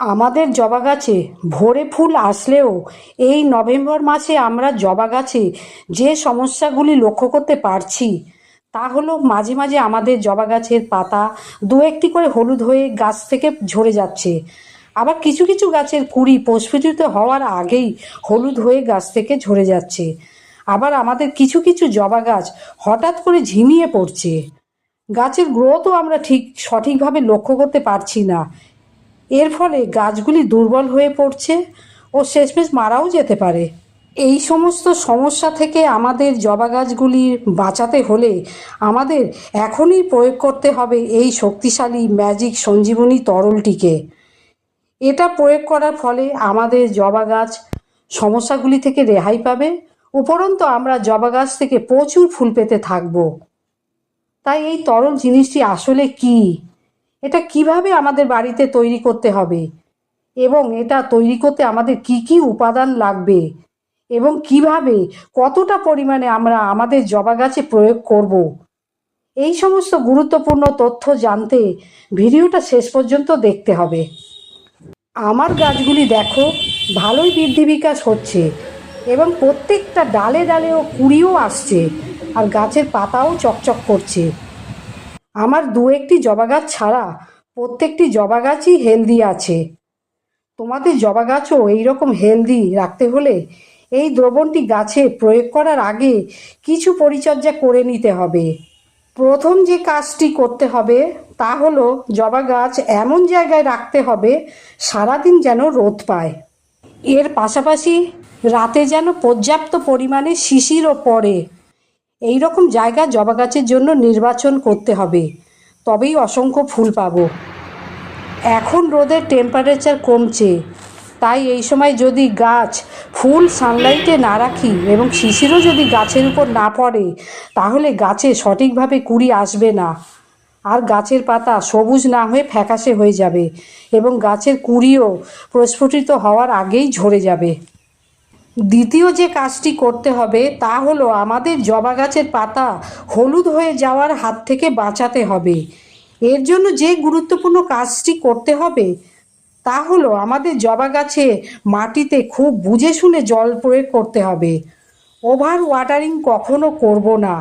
আমাদের জবা গাছে ভোরে ফুল আসলেও এই নভেম্বর মাসে আমরা জবা গাছে যে সমস্যাগুলি লক্ষ্য করতে পারছি, তা হলো মাঝে মাঝে আমাদের জবা গাছের পাতা দু একটি করে হলুদ হয়ে গাছ থেকে ঝরে যাচ্ছে। আবার কিছু কিছু গাছের কুড়ি প্রস্ফুটিত হওয়ার আগেই হলুদ হয়ে গাছ থেকে ঝরে যাচ্ছে। আবার আমাদের কিছু কিছু জবা গাছ হঠাৎ করে ঝিমিয়ে পড়ছে। গাছের গ্রোথও আমরা ঠিক সঠিকভাবে লক্ষ্য করতে পারছি না। এর ফলে গাছগুলি দুর্বল হয়ে পড়ছে ও শেষমেশ মারাও যেতে পারে। এই সমস্ত সমস্যা থেকে আমাদের জবা গাছগুলি বাঁচাতে হলে আমাদের এখনই প্রয়োগ করতে হবে এই শক্তিশালী ম্যাজিক সঞ্জীবনী তরলটিকে। এটা প্রয়োগ করার ফলে আমাদের জবা গাছ সমস্যাগুলি থেকে রেহাই পাবে, উপরন্তু আমরা জবা গাছ থেকে প্রচুর ফুল পেতে থাকব। তাই এই তরল জিনিসটি আসলে কি? এটা কীভাবে আমাদের বাড়িতে তৈরি করতে হবে? এবং এটা তৈরি করতে আমাদের কি কি উপাদান লাগবে? এবং কীভাবে, কতটা পরিমাণে আমরা আমাদের জবা গাছে প্রয়োগ করব? এই সমস্ত গুরুত্বপূর্ণ তথ্য জানতে ভিডিওটা শেষ পর্যন্ত দেখতে হবে। আমার গাছগুলি দেখো, ভালোই বৃদ্ধি বিকাশ হচ্ছে এবং প্রত্যেকটা ডালে ডালেও কুড়িও আসছে আর গাছের পাতাও চকচক করছে। আমার দু একটি জবা গাছ ছাড়া প্রত্যেকটি জবা গাছই হেলদি আছে। তোমাদের জবা গাছও এইরকম হেলদি রাখতে হলে এই দ্রবণটি গাছে প্রয়োগ করার আগে কিছু পরিচর্যা করে নিতে হবে। প্রথম যে কাজটি করতে হবে তা হলো জবা গাছ এমন জায়গায় রাখতে হবে সারাদিন যেন রোদ পায়। এর পাশাপাশি রাতে যেন পর্যাপ্ত পরিমাণে শিশিরও পড়ে। এই রকম জায়গা জবা গাছের জন্য নির্বাচন করতে হবে। তবেই অসংখ্য ফুল পাবো। এখন রোদের টেম্পারেচার কমছে। তাই এই সময় যদি গাছ ফুল সানলাইটে না রাখি এবং শিশিরও যদি গাছের উপর না পড়ে, তাহলে গাছে সঠিকভাবে কুড়ি আসবে না। আর গাছের পাতা সবুজ না হয়ে ফ্যাকাশে হয়ে যাবে এবং গাছের কুড়িও প্রস্ফুটিত হওয়ার আগেই ঝরে যাবে। দ্বিতীয় যে কাজটি করতে হবে তা হলো আমাদের জবা গাছের পাতা হলুদ হয়ে যাওয়ার হাত থেকে বাঁচাতে হবে। এর জন্য যে গুরুত্বপূর্ণ কাজটি করতে হবে তা হলো আমাদের জবা গাছে মাটিতে খুব বুঝে শুনে জল প্রয়োগ করতে হবে। ওভার ওয়াটারিং কখনো করব না।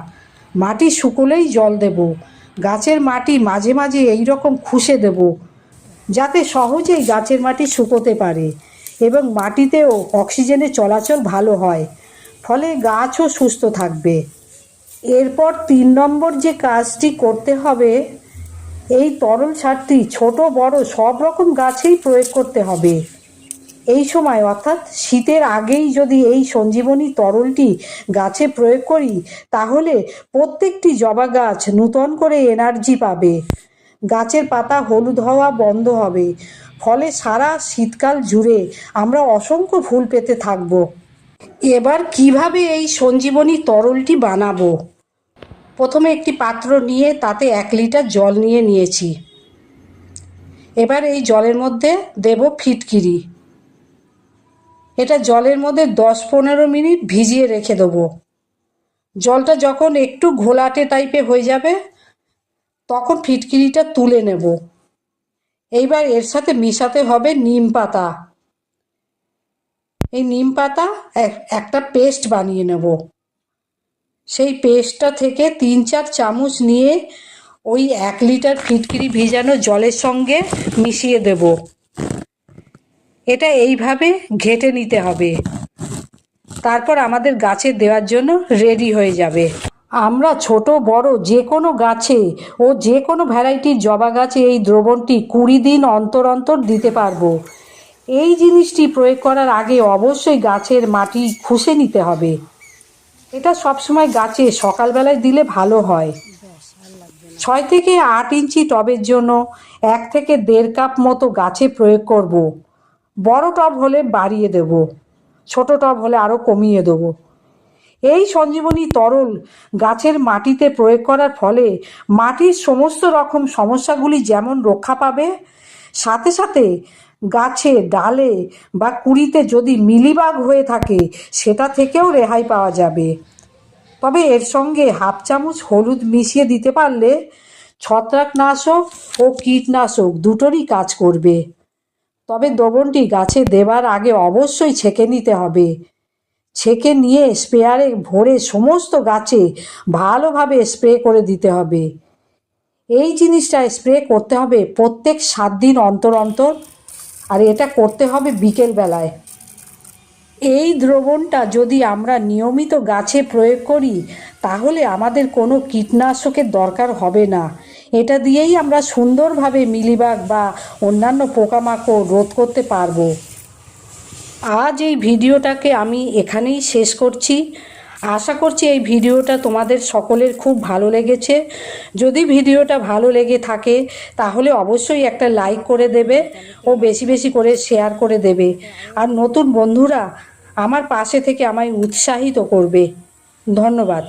মাটি শুকোলেই জল দেব। গাছের মাটি মাঝে মাঝে এই রকম খুশে দেব, যাতে সহজেই গাছের মাটি শুকোতে পারে। এবং মাটিতেও অক্সিজেনের চলাচল ভালো হয়, ফলে গাছও সুস্থ থাকবে। এরপর তিন নম্বর যে কাজটি করতে হবে, এই তরল সারটি ছোট, বড়, সব রকম গাছেই প্রয়োগ করতে হবে। এই সময়, অর্থাৎ শীতের আগেই যদি এই সঞ্জীবনী তরলটি গাছে প্রয়োগ করি, তাহলে প্রত্যেকটি জবা গাছ নূতন করে এনার্জি পাবে। গাছের পাতা হলুদ হওয়া বন্ধ হবে। ফলে সারা শীতকাল জুড়ে আমরা অসংখ্য ফুল পেতে থাকব। এবার কীভাবে এই সঞ্জীবনী তরলটি বানাবো? প্রথমে একটি পাত্র নিয়ে তাতে এক লিটার জল নিয়ে নিয়েছি। এবার এই জলের মধ্যে দেব ফিটকিরি। এটা জলের মধ্যে দশ পনেরো মিনিট ভিজিয়ে রেখে দেবো। জলটা যখন একটু ঘোলাটে টাইপে হয়ে যাবে তখন ফিটকিরিটা তুলে নেব। এইবার এর সাথে মিশাতে হবে নিম পাতা। এই নিম পাতা একটা পেস্ট বানিয়ে নেব। সেই পেস্টটা থেকে তিন চার চামচ নিয়ে ওই এক লিটার ফিটকিরি ভিজানো জলের সঙ্গে মিশিয়ে দেব। এটা এইভাবে ঘেটে নিতে হবে। তারপর আমাদের গাছে দেওয়ার জন্য রেডি হয়ে যাবে। আমরা ছোট, বড়, যে কোনো গাছে ও যে কোনো ভ্যারাইটির জবা গাছে এই দ্রবণটি কুড়ি দিন অন্তর অন্তর দিতে পারব। এই জিনিসটি প্রয়োগ করার আগে অবশ্যই গাছের মাটি খুশে নিতে হবে। এটা সবসময় গাছে সকালবেলায় দিলে ভালো হয়। ছয় থেকে আট ইঞ্চি টবের জন্য এক থেকে দেড় কাপ মতো গাছে প্রয়োগ করব। বড় টব হলে বাড়িয়ে দেব। ছোট টব হলে আরও কমিয়ে দেব। এই সঞ্জীবনী তরল গাছের মাটিতে প্রয়োগ করার ফলে মাটির সমস্ত রকম সমস্যাগুলি যেমন রক্ষা পাবে, সাথে সাথে গাছে ডালে বা কুড়িতে যদি মিলিবাগ হয়ে থাকে, সেটা থেকেও রেহাই পাওয়া যাবে। তবে এর সঙ্গে হাফ চামচ হলুদ মিশিয়ে দিতে পারলে ছত্রাকনাশক ও কীটনাশক দুটোরই কাজ করবে। তবে দ্রবণটি গাছে দেবার আগে অবশ্যই ছেঁকে নিতে হবে। ছেঁকে নিয়ে স্প্রেয়ারে ভরে সমস্ত গাছে ভালোভাবে স্প্রে করে দিতে হবে। এই জিনিসটা স্প্রে করতে হবে প্রত্যেক সাত দিন অন্তর অন্তর, আর এটা করতে হবে বিকেলবেলায়। এই দ্রবণটা যদি আমরা নিয়মিত গাছে প্রয়োগ করি, তাহলে আমাদের কোনো কীটনাশকের দরকার হবে না। এটা দিয়েই আমরা সুন্দরভাবে মিলিবাগ বা অন্যান্য পোকামাকড় রোধ করতে পারব। আজ এই ভিডিওটাকে আমি এখানেই শেষ করছি। আশা করছি এই ভিডিওটা তোমাদের সকলের খুব ভালো লেগেছে। যদি ভিডিওটা ভালো লেগে থাকে, তাহলে অবশ্যই একটা লাইক করে দেবে ও বেশি বেশি করে শেয়ার করে দেবে। আর নতুন বন্ধুরা আমার পাশে থেকে আমায় উৎসাহিত করবে। ধন্যবাদ।